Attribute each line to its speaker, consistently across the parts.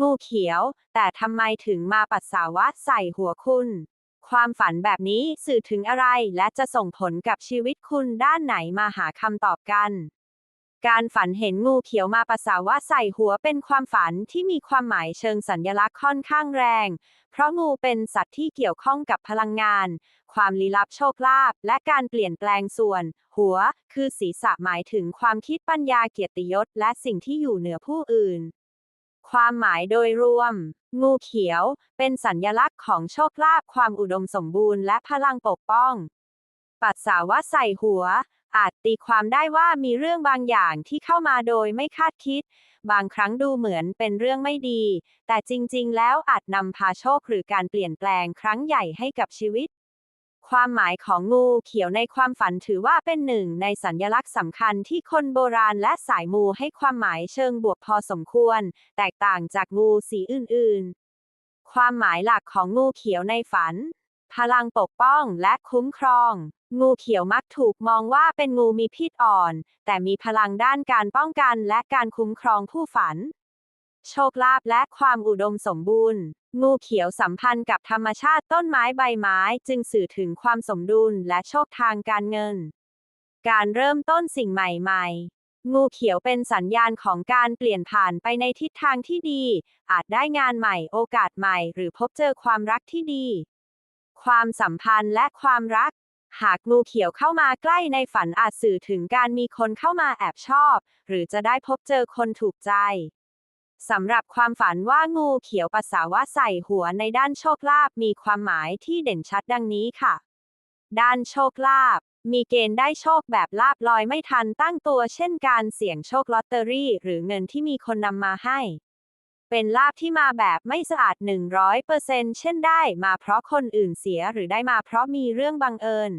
Speaker 1: งูเขียว แต่ทำไมถึงมาปัสสาวะใส่หัวคุณ ความฝันแบบนี้สื่อถึงอะไรและจะส่งผลกับชีวิตคุณด้านไหนมาหาคำตอบกัน การฝันเห็นงูเขียวมาปัสสาวะใส่หัวเป็นความฝันที่มีความหมายเชิงสัญลักษณ์ค่อนข้างแรง เพราะงูเป็นสัตว์ที่เกี่ยวข้องกับพลังงาน ความลี้ลับโชคลาภและการเปลี่ยนแปลงส่วน หัว คือศีรษะหมายถึงความคิดปัญญาเกียรติยศและสิ่งที่อยู่เหนือผู้อื่น ความหมายโดยรวม งูเขียว เป็นสัญญลักษณ์ของโชคลาภความอุดมสมบูรณ์และพลังปกป้อง ปัสสาวะใส่หัว อาจตีความได้ว่ามีเรื่องบางอย่างที่เข้ามาโดยไม่คาดคิด บางครั้งดูเหมือนเป็นเรื่องไม่ดี แต่จริง ๆ แล้วอาจนำพาโชคหรือการเปลี่ยนแปลงครั้งใหญ่ให้กับชีวิต ความหมายของงูเขียวในความฝันถือว่าเป็นหนึ่งในสัญลักษณ์สำคัญที่คนโบราณและสายมูให้ความหมายเชิงบวกพอสมควร แตกต่างจากงูสีอื่นๆ ความหมายหลักของงูเขียวในฝัน พลังปกป้องและคุ้มครอง งูเขียวมักถูกมองว่าเป็นงูมีพิษอ่อน แต่มีพลังด้านการป้องกันและการคุ้มครองผู้ฝัน โชคลาภและความอุดมสมบูรณ์ งูเขียวสัมพันธ์กับธรรมชาติต้นไม้ใบไม้ จึงสื่อถึงความสมดุลและโชคทางการเงิน การเริ่มต้นสิ่งใหม่ ๆงูเขียวเป็นสัญญาณของการเปลี่ยนผ่านไปในทิศทางที่ดี อาจได้งานใหม่ โอกาสใหม่ หรือพบเจอความรักที่ดี ความสัมพันธ์และความรัก หากงูเขียวเข้ามาใกล้ในฝันอาจสื่อถึงการมีคนเข้ามาแอบชอบ หรือจะได้พบเจอคนถูกใจ สำหรับความฝันว่างูเขียวปัสสาวะใส่หัวในด้านโชคลาภมีความหมายที่เด่นชัดดังนี้ค่ะ ด้านโชคลาภมีเกณฑ์ได้โชคแบบลาบลอยไม่ทันตั้งตัวเช่นการเสี่ยงโชคลอตเตอรี่ หรือเงินที่มีคนนำมาให้ เป็นลาบที่มาแบบไม่สะอาด 100%เช่นได้มาเพราะคนอื่นเสียหรือได้มาเพราะมีเรื่องบังเอิญ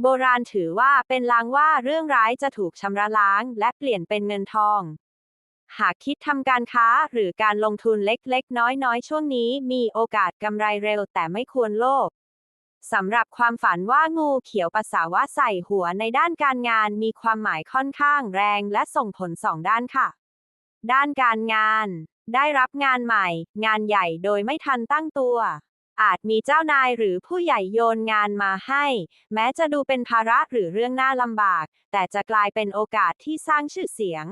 Speaker 1: โบราณถือว่าเป็นลางว่าเรื่องร้ายจะถูกชำระล้างและเปลี่ยนเป็นเงินทอง หากคิดทำการค้าหรือการลงทุนเล็กๆ น้อยๆ ช่วงนี้มีโอกาสกำไรเร็วแต่ไม่ควรโลภสำหรับความฝันว่างูเขียวปัสสาวะใส่หัวในด้านการงานมีความหมายค่อนข้างแรงและส่งผลสองด้านค่ะ ด้านการงาน ได้รับงานใหม่ งานใหญ่โดยไม่ทันตั้งตัว อาจมีเจ้านายหรือผู้ใหญ่โยนงานมาให้ แม้จะดูเป็นภาระหรือเรื่องน่าลำบาก แต่จะกลายเป็นโอกาสที่สร้างชื่อเสียง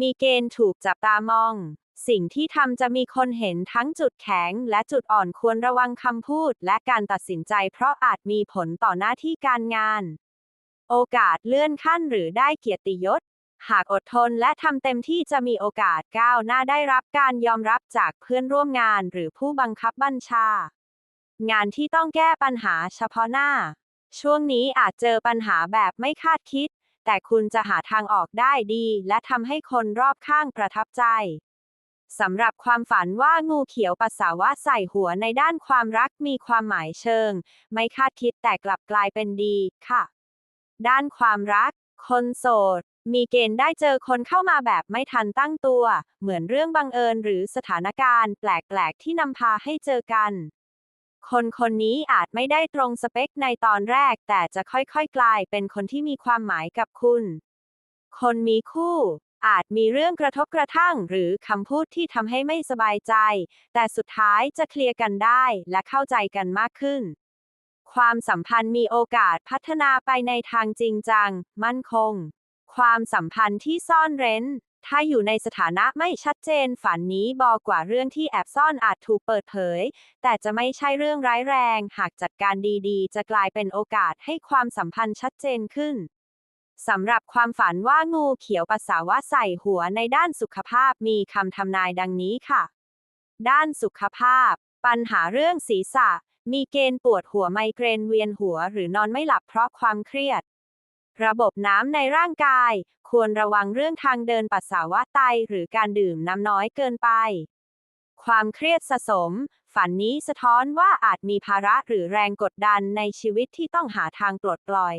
Speaker 1: มีเกณฑ์ถูกจับตามอง สิ่งที่ทำจะมีคนเห็นทั้งจุดแข็งและจุดอ่อนควรระวังคำพูดและการตัดสินใจเพราะอาจมีผลต่อหน้าที่การงาน โอกาสเลื่อนขั้นหรือได้เกียรติยศ หากอดทนและทำเต็มที่จะมีโอกาสก้าวหน้าได้รับการยอมรับจากเพื่อนร่วมงานหรือผู้บังคับบัญชา งานที่ต้องแก้ปัญหาเฉพาะหน้า ช่วงนี้อาจเจอปัญหาแบบไม่คาดคิด แต่คุณจะหาทางออกได้ดี และทำให้คนรอบข้างประทับใจสำหรับความฝันว่างูเขียวปัสสาวะใส่หัวในด้านความรักมีความหมายเชิง ไม่คาดคิดแต่กลับกลายเป็นดีค่ะ ด้านความรัก คนโสด มีเกณฑ์ได้เจอคนเข้ามาแบบไม่ทันตั้งตัว เหมือนเรื่องบังเอิญหรือสถานการณ์ แปลก ๆ ที่นำพาให้เจอกัน คนคนนี้อาจไม่ได้ตรงสเปคในตอนแรก แต่จะค่อยๆ กลายเป็นคนที่มีความหมายกับคุณ คนมีคู่ อาจมีเรื่องกระทบกระทั่ง หรือคำพูดที่ทำให้ไม่สบายใจ แต่สุดท้ายจะเคลียร์กันได้และเข้าใจกันมากขึ้น ความสัมพันธ์มีโอกาสพัฒนาไปในทางจริงจัง มั่นคง ความสัมพันธ์ที่ซ่อนเร้น ถ้าอยู่ในสถานะไม่ชัดเจนฝันนี้บอกกว่าเรื่องที่แอบซ่อนอาจถูกเปิดเผย แต่จะไม่ใช่เรื่องร้ายแรง หากจัดการดีๆ จะกลายเป็นโอกาสให้ความสัมพันธ์ชัดเจนขึ้นสำหรับความฝันว่างูเขียวปัสสาวะใส่หัวในด้านสุขภาพมีคำทำนายดังนี้ค่ะ ด้านสุขภาพ ปัญหาเรื่องศีรษะ มีเกณฑ์ปวดหัวไมเกรนเวียนหัวหรือนอนไม่หลับเพราะความเครียด ระบบน้ำในร่างกาย ควรระวังเรื่องทางเดินปัสสาวะไตหรือการดื่มน้ำน้อยเกินไป ความเครียดสะสม ฝันนี้สะท้อนว่าอาจมีภาระหรือแรงกดดันในชีวิตที่ต้องหาทางปลดปล่อย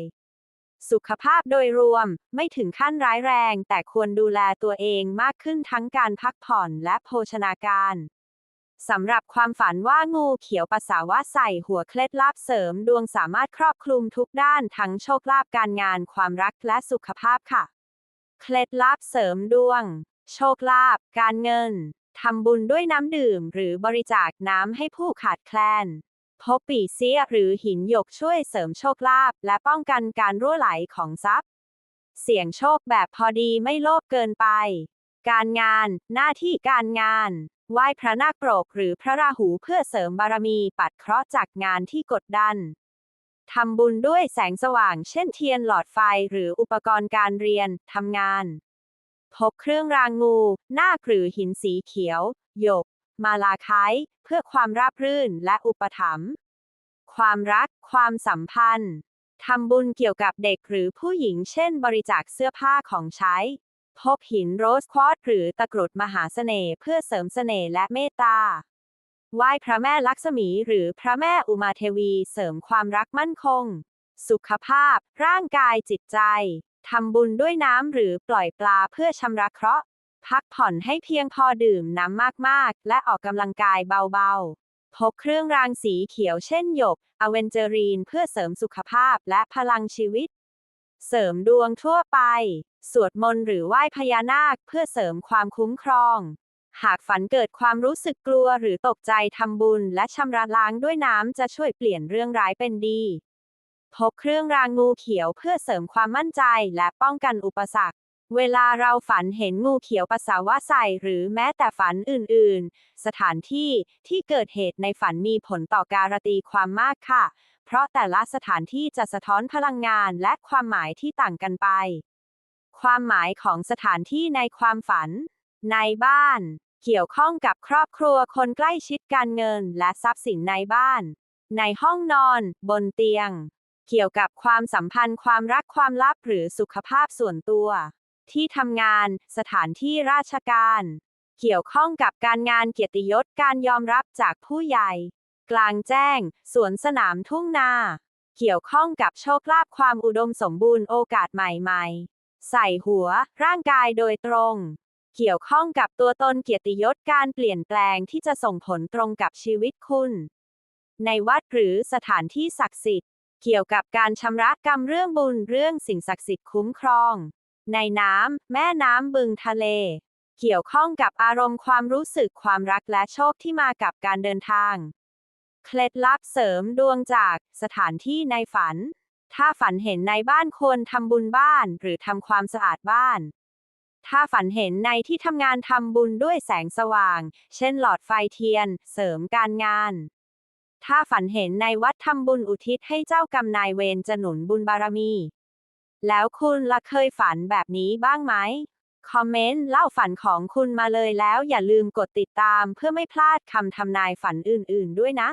Speaker 1: สุขภาพโดยรวมไม่ถึงขั้นร้ายแรง แต่ควรดูแลตัวเองมากขึ้นทั้งการพักผ่อนและโภชนาการ สำหรับความฝันว่างูเขียวปัสสาวะใส่หัวเคล็ดลับเสริมดวงสามารถครอบคลุมทุกด้านทั้งโชคลาภการงานความรักและสุขภาพค่ะ เคล็ดลับเสริมดวง โชคลาภการเงินทำบุญด้วยน้ำดื่ม หรือบริจาคน้ำให้ผู้ขาดแคลนพบปีเสียหรือหินหยกช่วยเสริมโชคลาภและป้องกันการรั่วไหลของทรัพย์ เสี่ยงโชคแบบพอดีไม่โลภเกินไป การงาน หน้าที่การงาน ไหว้พระนาคปรกหรือพระราหูเพื่อเสริมบารมีปัดเคราะห์จากงานที่กดดันทำบุญด้วยแสงสว่างเช่นเทียนหลอดไฟหรืออุปกรณ์การเรียนทำงาน พกเครื่องรางงู นาคหรือหินสีเขียว หยก มาลาคต์เพื่อความราบรื่นและอุปถัมภ์ความรัก ความสัมพันธ์ทำบุญเกี่ยวกับเด็กหรือผู้หญิงเช่นบริจาคเสื้อผ้าของใช้ พบหินโรสควอตหรือตะกรุดมหาเสน่ห์เพื่อเสริมเสน่ห์และเมตตา ไหว้พระแม่ลักษมีหรือพระแม่อุมาเทวีเสริมความรักมั่นคง สุขภาพ ร่างกายจิตใจทำบุญด้วยน้ำหรือปล่อยปลาเพื่อชำระเคราะห์ พักผ่อนให้เพียงพอดื่มน้ำมากๆ และออกกำลังกายเบาๆ พกเครื่องรางสีเขียวเช่นหยก อเวนเจอรีนเพื่อเสริมสุขภาพและพลังชีวิต เสริมดวงทั่วไป สวดมนต์หรือไหว้พญานาคเพื่อเสริมความคุ้มครอง หากฝันเกิดความรู้สึกกลัวหรือตกใจทำบุญและชำระล้างด้วยน้ำจะช่วยเปลี่ยนเรื่องร้ายเป็นดี พกเครื่องรางงูเขียวเพื่อเสริมความมั่นใจและป้องกันอุปสรรค เวลาเราฝันเห็นงูเขียวปัสสาวะใส่หรือแม้แต่ฝันอื่นๆ สถานที่ที่เกิดเหตุในฝันมีผลต่อการตีความมากค่ะ เพราะแต่ละสถานที่จะสะท้อนพลังงานและความหมายที่ต่างกันไป ความหมายของสถานที่ในความฝัน ในบ้าน เกี่ยวข้องกับครอบครัวคนใกล้ชิดการเงินและทรัพย์สินในบ้าน ในห้องนอน บนเตียง เกี่ยวกับความสัมพันธ์ความรักความลับหรือสุขภาพส่วนตัว ที่ทำงาน สถานที่ราชการ เกี่ยวข้องกับการงานเกียรติยศการยอมรับจากผู้ใหญ่ กลางแจ้ง สวนสนามทุ่งนา เกี่ยวข้องกับโชคลาภความอุดมสมบูรณ์โอกาสใหม่ๆ ใส่หัว ร่างกายโดยตรง เกี่ยวข้องกับตัวตนเกียรติยศการเปลี่ยนแปลงที่จะส่งผลตรงกับชีวิตคุณ ในวัดหรือสถานที่ศักดิ์สิทธิ์เกี่ยวกับการชำระกรรมเรื่องบุญเรื่องสิ่งศักดิ์สิทธิ์คุ้มครอง ในน้ำ แม่น้ำบึงทะเล เกี่ยวข้องกับอารมณ์ความรู้สึกความรักและโชคที่มากับการเดินทาง เคล็ดลับเสริมดวงจากสถานที่ในฝัน ถ้าฝันเห็นในบ้านควรทำบุญบ้านหรือทำความสะอาดบ้าน ถ้าฝันเห็นในที่ทำงานทำบุญด้วยแสงสว่าง เช่นหลอดไฟเทียน เสริมการงานถ้าฝันเห็นในวัดทำบุญอุทิศให้เจ้ากรรมนายเวรจะหนุนบุญบารมี แล้วคุณละเคยฝันแบบนี้บ้างไหม คอมเมนต์เล่าฝันของคุณมาเลยแล้วอย่าลืมกดติดตามเพื่อไม่พลาดคำทำนายฝันอื่นๆด้วยนะ